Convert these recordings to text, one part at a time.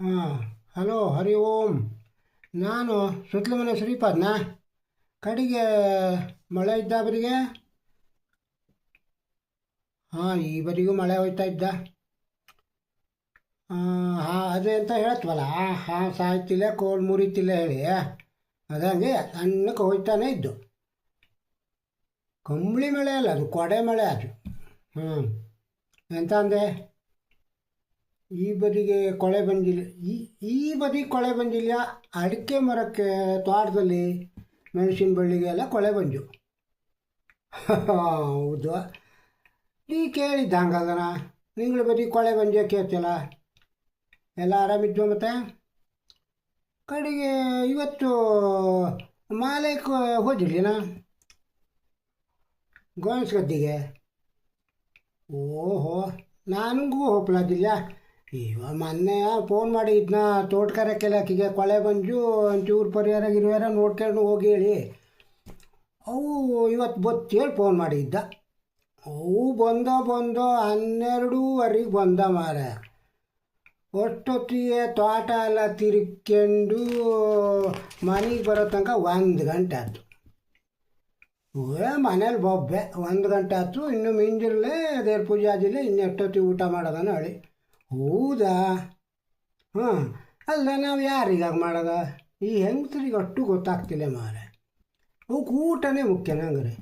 ಹಾಂ, ಹಲೋ, ಹರಿ ಓಂ. ನಾನು ಸುತ್ತಲ ಮನೆ ಶ್ರೀಪಾದ್ನ? ಕಡೆಗೆ ಮಳೆ ಇದ್ದ ಬರಿಗೆ ಹಾಂ ಈ ಬರಿಗೂ ಮಳೆ ಹೋಯ್ತಾ ಇದ್ದ. ಹಾಂ ಅದೇ ಅಂತ ಹೇಳ್ತವಲ್ಲ ಹಾಂ, ಸಾಯ್ತಿಲ್ಲ, ಕೋಲ್ ಮುರಿತಿಲ್ಲ ಹೇಳಿ. ಅದಂಗೆ ಸಣ್ಣಕ್ಕೆ ಹೋಯ್ತಾನೆ ಇದ್ದು. ಕಂಬಳಿ ಮಳೆ ಅಲ್ಲ ಅದು, ಕೊಡೆ ಮಳೆ ಅದು. ಹ್ಞೂ ಎಂತ ಅಂದೆ? ಈ ಬದಿಗೆ ಕೊಳೆ ಬಂದಿಲ್ಲ. ಈ ಈ ಬದಿ ಕೊಳೆ ಬಂದಿಲ್ಲ. ಅಡಿಕೆ ಮರಕ್ಕೆ ತೋಟದಲ್ಲಿ ಮೆಣಸಿನ ಬಳ್ಳಿಗೆ ಎಲ್ಲ ಕೊಳೆ ಬಂದು ಹೌದು. ನೀ ಕೇಳಿದ್ದ ಹಂಗಾಗಣ ನಿಂಗಳ ಬದಿ ಕೊಳೆ ಬಂದೇ ಕೇಳ್ತಿಲ್ಲ? ಎಲ್ಲ ಆರಾಮಿದ್ವು ಮತ್ತೆ? ಕಡೆಗೆ ಇವತ್ತು ಮಾಲೆ ಹೋದಿರ್ಲಿನ? ಗೋನ್ಸ್ ಗದ್ದಿಗೆ ಓಹೋ, ನನಗೂ ಹೋಗ್ಲಾದಿಲ್ಲ. ಇವ ಮೊನ್ನೆ ಫೋನ್ ಮಾಡಿ ಇದನ್ನ ತೋಟಗಾರಿಕೆ ಇಲಾಖೆಗೆ ಕೊಳೆ ಬಂಜು ಒಂಚೂರು ಪರಿಹಾರ ಗಿರಿವಾರ ನೋಡ್ಕೊಂಡು ಹೋಗಿ ಹೇಳಿ. ಅವು ಇವತ್ತು ಬತ್ತೇಳಿ ಫೋನ್ ಮಾಡಿದ್ದ. ಅವು ಬಂದ ಬಂದ ಹನ್ನೆರಡೂವರೆಗೆ ಬಂದ ಮಾರ ಅಷ್ಟೊತ್ತಿಗೆ ತೋಟ ಎಲ್ಲ ತಿರ್ಕೊಂಡು ಮನೆಗೆ ಬರೋ ತನಕ ಒಂದು ಗಂಟೆ ಆಯ್ತು. ಏ, ಮನೇಲಿ ಬೊಬ್ಬೆ. ಒಂದು ಗಂಟೆ ಆಯ್ತು. ಇನ್ನು ಮಿಂಜಿರಲೇ ದೇವ್ರ ಪೂಜೆ ಇನ್ನು ಎಷ್ಟೊತ್ತಿಗೆ ಊಟ ಮಾಡೋದನ್ನ ಹೇಳಿ. ಹೌದಾ? ಹಾಂ, ಅಲ್ಲ, ನಾವು ಯಾರಿಗಾಗಿ ಮಾಡೋದ? ಈ ಹೆಂಗಸ್ರಿಗೆ ಅಷ್ಟು ಗೊತ್ತಾಗ್ತಿಲ್ಲ ಮಾರೆ ಅವಕ್ಕೆ ಊಟನೇ ಮುಖ್ಯನ ಹಂಗಾರೆ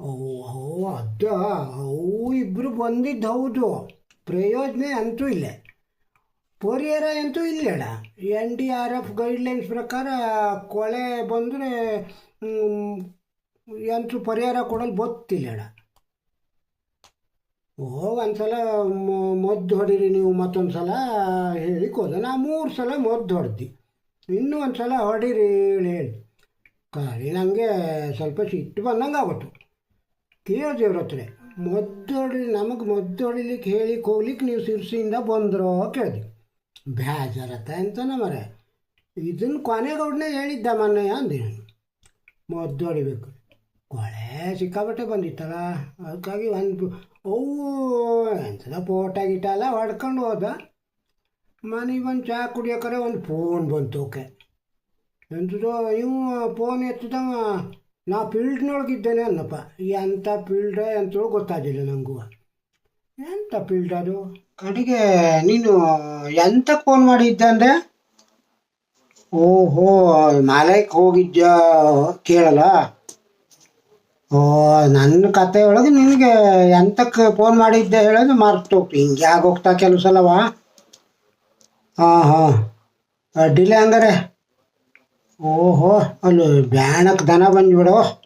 ಓ, ಹೋ ಅದ ಅವು ಇಬ್ಬರು ಬಂದಿದ್ದು ಹೌದು. ಪ್ರಯೋಜನ ಅಂತೂ ಇಲ್ಲ. ಪರಿಹಾರ ಅಂತೂ ಇಲ್ಲಡ. N D R F guidelines ಪ್ರಕಾರ ಕೊಳೆ ಬಂದರೆ ಅಂತೂ ಪರಿಹಾರ ಕೊಡಲು ಗೊತ್ತಿಲ್ಲಡ. ಓ ಒಂದ್ಸಲ ಮದ್ದು ಹೊಡೀರಿ ನೀವು ಮತ್ತೊಂದು ಸಲ ಹೇಳಿ ಕೋದ ನಾ ಮೂರು ಸಲ ಮದ್ದು ಹೊಡೆದಿ. ಇನ್ನೂ ಒಂದು ಸಲ ಹೊಡೀರಿ ಹೇಳಿ ಹೇಳಿ. ಕಾಲಿ ನನಗೆ ಸ್ವಲ್ಪ ಸಿಟ್ಟು ಬಂದಂಗೆ ಕೇಳಿದೆ ಇವ್ರ ಹತ್ರ. ಮದ್ದು ಹೊಡಿ, ನಮಗೆ ಮದ್ದು ಹೊಡಿಲಿಕ್ಕೆ ಹೇಳಿ ಹೋಗ್ಲಿಕ್ಕೆ ನೀವು ಸಿರ್ಸಿಯಿಂದ ಬಂದ್ರೋ ಕೇಳಿದೆ. ಬೇಜಾರತ್ತ ಅಂತ ಮರೆ ಇದನ್ನು ಕೊನೆಗೌಡನೇ ಹೇಳಿದ್ದ ಮೊನ್ನೆ ಅಂದೆ ನಾನು. ಮದ್ದು ಹೊಡಿಬೇಕು. ಕೊಳೆ ಸಿಕ್ಕಾಬಟ್ಟೆ ಬಂದಿತ್ತಲ್ಲ? ಅದಕ್ಕಾಗಿ ಒಂದು ಅವು ಎಂಥದ ಪೋಟ ಗೀಟ ಹೊಡ್ಕೊಂಡು ಹೋದ. ಮನೆಗೆ ಬಂದು ಚಹಾ ಕುಡಿಯೋಕರೆ ಒಂದು ಫೋನ್ ಬಂತು ಓಕೆ ಎಂಥದ್ದು ಇವು ಫೋನ್ ಎತ್ತದ, ನಾ ಫೀಲ್ಡ್ನೊಳಗಿದ್ದೇನೆ ಅನ್ನಪ್ಪ. ಎಂಥ ಫೀಲ್ಡ್ ಅಂತ ಗೊತ್ತಾಗಿಲ್ಲ ನನಗೂ ಎಂಥ ಫೀಲ್ಡ್ ಅದು? ಕಡೆಗೆ ನೀನು ಎಂತ ಫೋನ್ ಮಾಡಿದ್ದೆ ಅಂದೆ? ಓಹೋ ಮಾಲಯಕ್ಕೆ ಹೋಗಿದ್ಯಾ ಕೇಳಲ್ಲ? ಓ ನನ್ನ ಕತೆ ಒಳಗೆ ನಿನಗೆ ಎಂತಕ್ಕೆ ಫೋನ್ ಮಾಡಿದ್ದೆ ಹೇಳೋದು ಮರ್ತು. ಹೋಗ್ತು ಹಿಂಗೆ ಹೋಗ್ತಾ ಕೆಲವು ಸಲವ? ಹಾಂ ಹಾಂ. ಅಡ್ಡಿಲ್ಲ ಹಂಗಾರೆ. ಓಹೋ, ಅಲ್ಲಿ ಬ್ಯಾಣಕ್ಕೆ ದನ ಬಂದ್ಬಿಡು.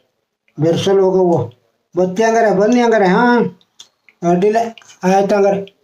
ಬೆರ್ಸಲು ಹೋಗವು. ಬತ್ತಿ ಹಂಗಾರೆ, ಬನ್ನಿ ಹಂಗಾರೆ, ಹಾಂ. ಅಡ್ಡಿಲ್ಲ ಆಯ್ತು ಹಂಗಾರೆ.